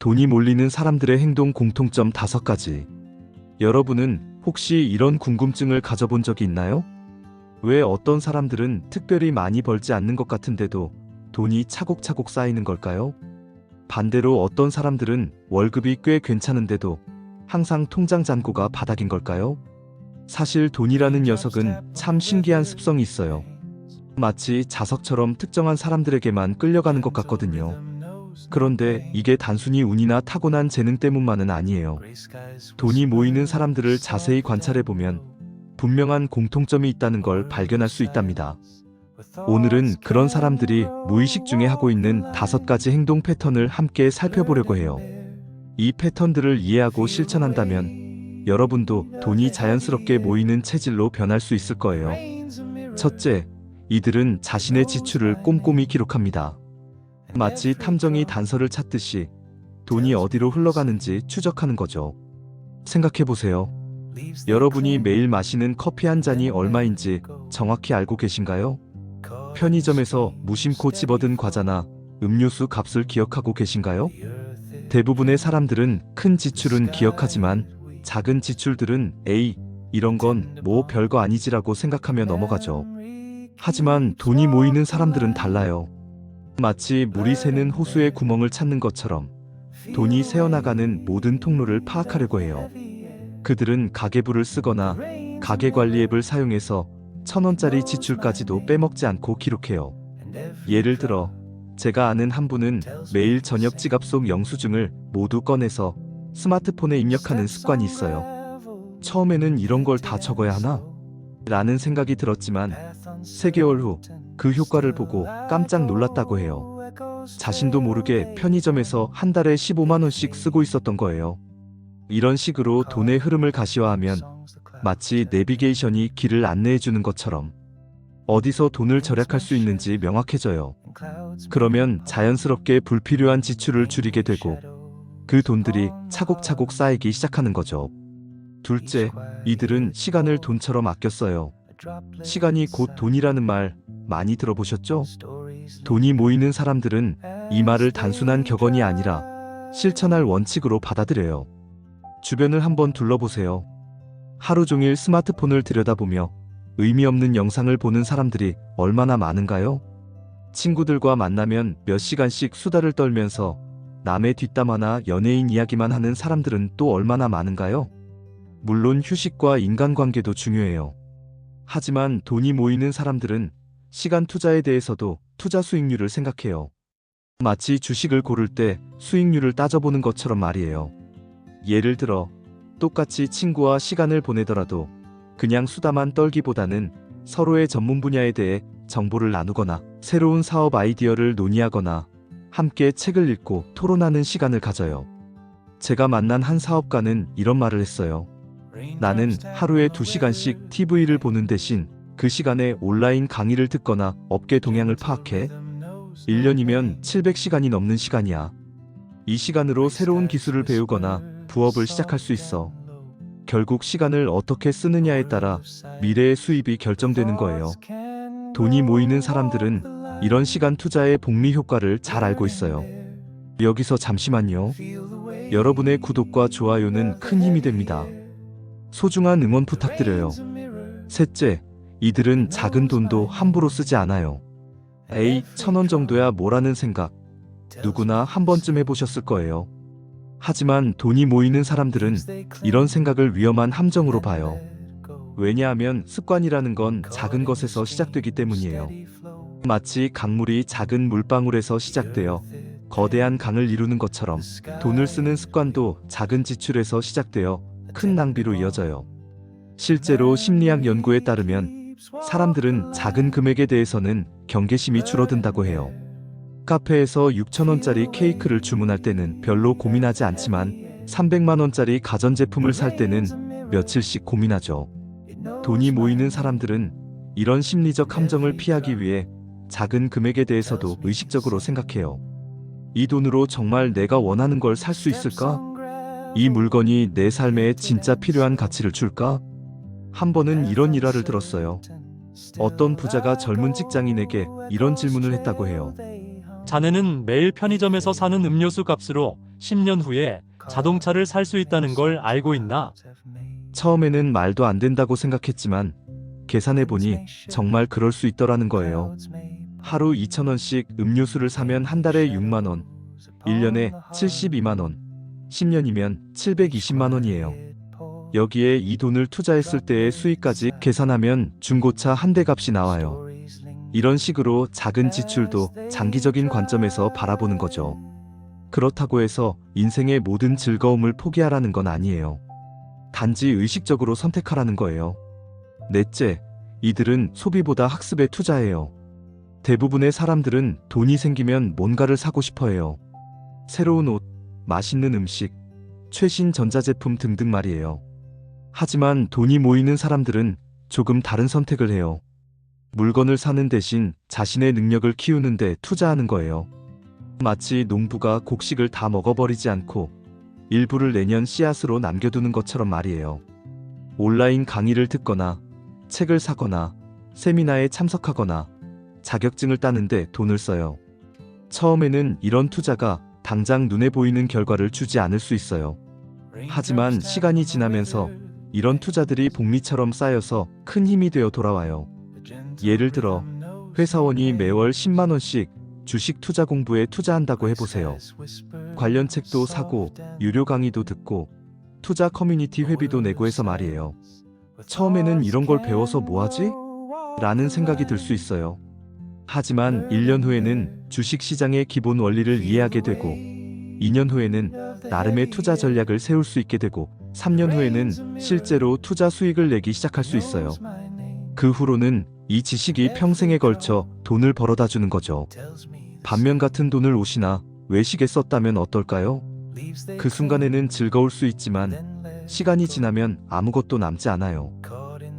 돈이 몰리는 사람들의 행동 공통점 다섯 가지. 여러분은 혹시 이런 궁금증을 가져본 적이 있나요? 왜 어떤 사람들은 특별히 많이 벌지 않는 것 같은데도 돈이 차곡차곡 쌓이는 걸까요? 반대로 어떤 사람들은 월급이 꽤 괜찮은데도 항상 통장 잔고가 바닥인 걸까요? 사실 돈이라는 녀석은 참 신기한 습성이 있어요. 마치 자석처럼 특정한 사람들에게만 끌려가는 것 같거든요. 그런데 이게 단순히 운이나 타고난 재능 때문만은 아니에요. 돈이 모이는 사람들을 자세히 관찰해 보면 분명한 공통점이 있다는 걸 발견할 수 있답니다. 오늘은 그런 사람들이 무의식 중에 하고 있는 다섯 가지 행동 패턴을 함께 살펴보려고 해요. 이 패턴들을 이해하고 실천한다면 여러분도 돈이 자연스럽게 모이는 체질로 변할 수 있을 거예요. 첫째, 이들은 자신의 지출을 꼼꼼히 기록합니다. 마치 탐정이 단서를 찾듯이 돈이 어디로 흘러가는지 추적하는 거죠. 생각해 보세요. 여러분이 매일 마시는 커피 한 잔이 얼마인지 정확히 알고 계신가요? 편의점에서 무심코 집어든 과자나 음료수 값을 기억하고 계신가요? 대부분의 사람들은 큰 지출은 기억하지만 작은 지출들은 에이, 이런 건 뭐 별거 아니지라고 생각하며 넘어가죠. 하지만 돈이 모이는 사람들은 달라요. 마치 물이 새는 호수의 구멍을 찾는 것처럼 돈이 새어나가는 모든 통로를 파악하려고 해요. 그들은 가계부를 쓰거나 가계 관리 앱을 사용해서 천 원짜리 지출까지도 빼먹지 않고 기록해요. 예를 들어 제가 아는 한 분은 매일 저녁 지갑 속 영수증을 모두 꺼내서 스마트폰에 입력하는 습관이 있어요. 처음에는 이런 걸 다 적어야 하나? 라는 생각이 들었지만 3개월 후 그 효과를 보고 깜짝 놀랐다고 해요. 자신도 모르게 편의점에서 한 달에 15만원씩 쓰고 있었던 거예요. 이런 식으로 돈의 흐름을 가시화하면 마치 내비게이션이 길을 안내해 주는 것처럼 어디서 돈을 절약할 수 있는지 명확해져요. 그러면 자연스럽게 불필요한 지출을 줄이게 되고 그 돈들이 차곡차곡 쌓이기 시작하는 거죠. 둘째, 이들은 시간을 돈처럼 아껴 써요. 시간이 곧 돈이라는 말 많이 들어보셨죠? 돈이 모이는 사람들은 이 말을 단순한 격언이 아니라 실천할 원칙으로 받아들여요. 주변을 한번 둘러보세요. 하루 종일 스마트폰을 들여다보며 의미 없는 영상을 보는 사람들이 얼마나 많은가요? 친구들과 만나면 몇 시간씩 수다를 떨면서 남의 뒷담화나 연예인 이야기만 하는 사람들은 또 얼마나 많은가요? 물론 휴식과 인간관계도 중요해요. 하지만 돈이 모이는 사람들은 시간 투자에 대해서도 투자 수익률을 생각해요. 마치 주식을 고를 때 수익률을 따져보는 것처럼 말이에요. 예를 들어 똑같이 친구와 시간을 보내더라도 그냥 수다만 떨기보다는 서로의 전문 분야에 대해 정보를 나누거나 새로운 사업 아이디어를 논의하거나 함께 책을 읽고 토론하는 시간을 가져요. 제가 만난 한 사업가는 이런 말을 했어요. 나는 하루에 2시간씩 TV를 보는 대신 그 시간에 온라인 강의를 듣거나 업계 동향을 파악해 1년이면 700시간이 넘는 시간이야. 이 시간으로 새로운 기술을 배우거나 부업을 시작할 수 있어. 결국 시간을 어떻게 쓰느냐에 따라 미래의 수입이 결정되는 거예요. 돈이 모이는 사람들은 이런 시간 투자의 복리 효과를 잘 알고 있어요. 여기서 잠시만요. 여러분의 구독과 좋아요는 큰 힘이 됩니다. 소중한 응원 부탁드려요. 셋째, 이들은 작은 돈도 함부로 쓰지 않아요. 에이, 천 원 정도야 뭐라는 생각. 누구나 한 번쯤 해보셨을 거예요. 하지만 돈이 모이는 사람들은 이런 생각을 위험한 함정으로 봐요. 왜냐하면 습관이라는 건 작은 것에서 시작되기 때문이에요. 마치 강물이 작은 물방울에서 시작되어 거대한 강을 이루는 것처럼 돈을 쓰는 습관도 작은 지출에서 시작되어 큰 낭비로 이어져요. 실제로 심리학 연구에 따르면 사람들은 작은 금액에 대해서는 경계심이 줄어든다고 해요. 카페에서 6천원짜리 케이크를 주문할 때는 별로 고민하지 않지만 300만원짜리 가전제품을 살 때는 며칠씩 고민하죠. 돈이 모이는 사람들은 이런 심리적 함정을 피하기 위해 작은 금액에 대해서도 의식적으로 생각해요. 이 돈으로 정말 내가 원하는 걸 살 수 있을까? 이 물건이 내 삶에 진짜 필요한 가치를 줄까? 한 번은 이런 일화를 들었어요. 어떤 부자가 젊은 직장인에게 이런 질문을 했다고 해요. 자네는 매일 편의점에서 사는 음료수 값으로 10년 후에 자동차를 살 수 있다는 걸 알고 있나? 처음에는 말도 안 된다고 생각했지만 계산해 보니 정말 그럴 수 있더라는 거예요. 하루 2,000원씩 음료수를 사면 한 달에 6만 원, 1년에 72만 원, 10년이면 720만 원이에요. 여기에 이 돈을 투자했을 때의 수익까지 계산하면 중고차 한 대 값이 나와요. 이런 식으로 작은 지출도 장기적인 관점에서 바라보는 거죠. 그렇다고 해서 인생의 모든 즐거움을 포기하라는 건 아니에요. 단지 의식적으로 선택하라는 거예요. 넷째, 이들은 소비보다 학습에 투자해요. 대부분의 사람들은 돈이 생기면 뭔가를 사고 싶어 해요. 새로운 옷, 맛있는 음식, 최신 전자제품 등등 말이에요. 하지만 돈이 모이는 사람들은 조금 다른 선택을 해요. 물건을 사는 대신 자신의 능력을 키우는데 투자하는 거예요. 마치 농부가 곡식을 다 먹어버리지 않고 일부를 내년 씨앗으로 남겨두는 것처럼 말이에요. 온라인 강의를 듣거나 책을 사거나 세미나에 참석하거나 자격증을 따는데 돈을 써요. 처음에는 이런 투자가 당장 눈에 보이는 결과를 주지 않을 수 있어요. 하지만 시간이 지나면서 이런 투자들이 복리처럼 쌓여서 큰 힘이 되어 돌아와요. 예를 들어 회사원이 매월 10만 원씩 주식 투자 공부에 투자한다고 해보세요. 관련 책도 사고 유료 강의도 듣고 투자 커뮤니티 회비도 내고 해서 말이에요. 처음에는 이런 걸 배워서 뭐하지? 라는 생각이 들 수 있어요. 하지만 1년 후에는 주식 시장의 기본 원리를 이해하게 되고 2년 후에는 나름의 투자 전략을 세울 수 있게 되고 3년 후에는 실제로 투자 수익을 내기 시작할 수 있어요. 그 후로는 이 지식이 평생에 걸쳐 돈을 벌어다 주는 거죠. 반면 같은 돈을 옷이나 외식에 썼다면 어떨까요? 그 순간에는 즐거울 수 있지만 시간이 지나면 아무것도 남지 않아요.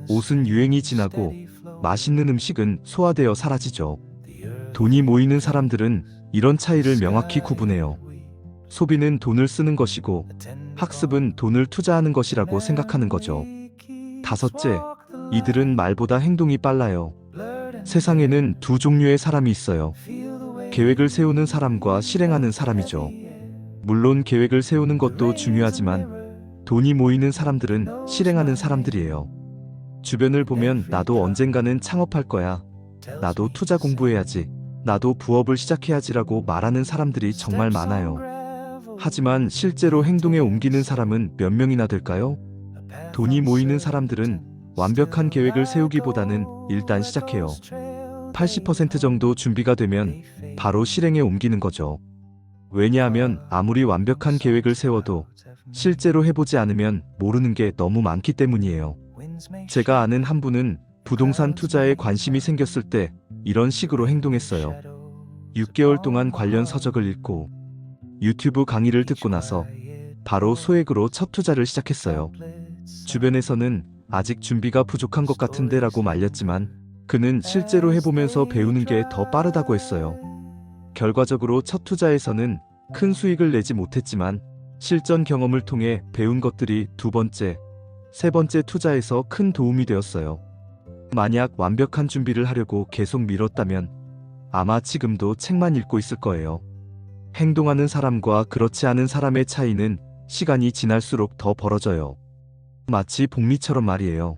옷은 유행이 지나고 맛있는 음식은 소화되어 사라지죠. 돈이 모이는 사람들은 이런 차이를 명확히 구분해요. 소비는 돈을 쓰는 것이고 학습은 돈을 투자하는 것이라고 생각하는 거죠. 다섯째, 이들은 말보다 행동이 빨라요. 세상에는 두 종류의 사람이 있어요. 계획을 세우는 사람과 실행하는 사람이죠. 물론 계획을 세우는 것도 중요하지만 돈이 모이는 사람들은 실행하는 사람들이에요. 주변을 보면 나도 언젠가는 창업할 거야. 나도 투자 공부해야지. 나도 부업을 시작해야지라고 말하는 사람들이 정말 많아요. 하지만 실제로 행동에 옮기는 사람은 몇 명이나 될까요? 돈이 모이는 사람들은 완벽한 계획을 세우기보다는 일단 시작해요. 80% 정도 준비가 되면 바로 실행에 옮기는 거죠. 왜냐하면 아무리 완벽한 계획을 세워도 실제로 해보지 않으면 모르는 게 너무 많기 때문이에요. 제가 아는 한 분은 부동산 투자에 관심이 생겼을 때 이런 식으로 행동했어요. 6개월 동안 관련 서적을 읽고 유튜브 강의를 듣고 나서 바로 소액으로 첫 투자를 시작했어요. 주변에서는 아직 준비가 부족한 것 같은데 라고 말렸지만 그는 실제로 해보면서 배우는 게 더 빠르다고 했어요. 결과적으로 첫 투자에서는 큰 수익을 내지 못했지만 실전 경험을 통해 배운 것들이 두 번째, 세 번째 투자에서 큰 도움이 되었어요. 만약 완벽한 준비를 하려고 계속 미뤘다면 아마 지금도 책만 읽고 있을 거예요. 행동하는 사람과 그렇지 않은 사람의 차이는 시간이 지날수록 더 벌어져요. 마치 복리처럼 말이에요.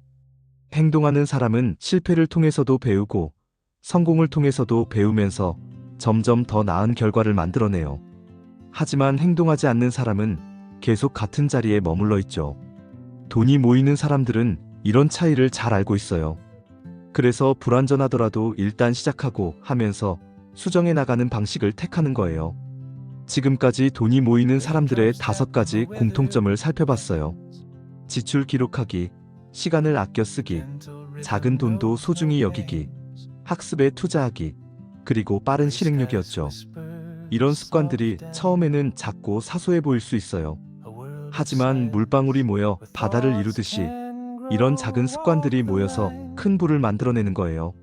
행동하는 사람은 실패를 통해서도 배우고 성공을 통해서도 배우면서 점점 더 나은 결과를 만들어내요. 하지만 행동하지 않는 사람은 계속 같은 자리에 머물러 있죠. 돈이 모이는 사람들은 이런 차이를 잘 알고 있어요. 그래서 불완전하더라도 일단 시작하고 하면서 수정해 나가는 방식을 택하는 거예요. 지금까지 돈이 모이는 사람들의 다섯 가지 공통점을 살펴봤어요. 지출 기록하기, 시간을 아껴 쓰기, 작은 돈도 소중히 여기기, 학습에 투자하기, 그리고 빠른 실행력이었죠. 이런 습관들이 처음에는 작고 사소해 보일 수 있어요. 하지만 물방울이 모여 바다를 이루듯이 이런 작은 습관들이 모여서 큰 불을 만들어내는 거예요.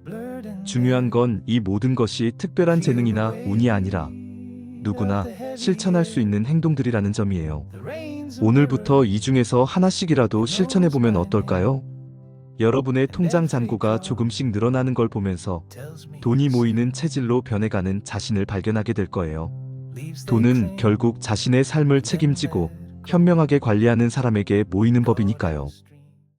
중요한 건 이 모든 것이 특별한 재능이나 운이 아니라 누구나 실천할 수 있는 행동들이라는 점이에요. 오늘부터 이 중에서 하나씩이라도 실천해보면 어떨까요? 여러분의 통장 잔고가 조금씩 늘어나는 걸 보면서 돈이 모이는 체질로 변해가는 자신을 발견하게 될 거예요. 돈은 결국 자신의 삶을 책임지고 현명하게 관리하는 사람에게 모이는 법이니까요.